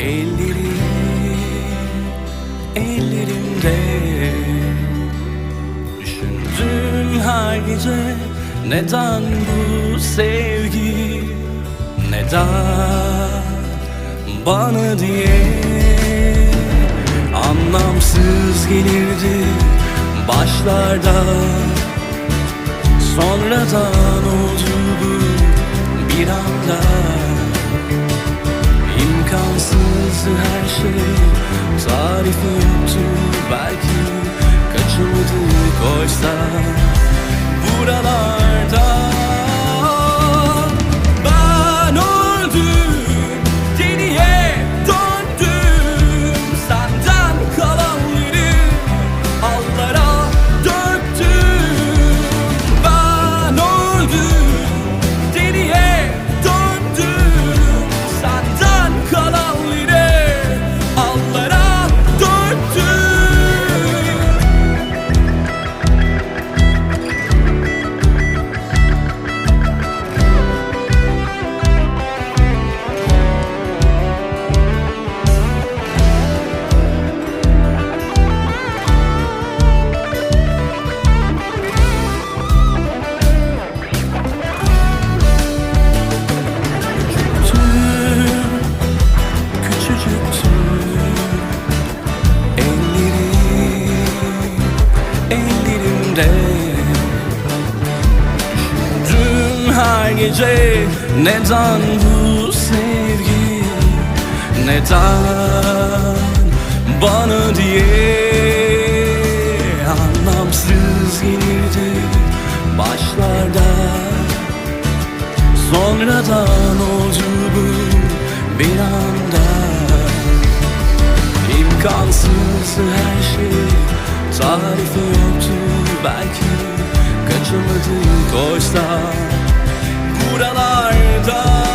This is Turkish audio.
Ellerim, ellerimde. Düşündüm her Neden bu sevgi Neden bana diye Anlamsız gelirdi başlarda. Sonradan oldu bu bir anda. İmkansızdı her şey? Tarifi yoktu belki Kaçırdık oysa Gece. Neden bu sevgi? Neden Bana diye Anlamsız gelirdi Başlarda? Sonradan oldu bu bir anda. İmkansız her şey. Tarifi yoktu belki. Kaçamadık oysa Buralarda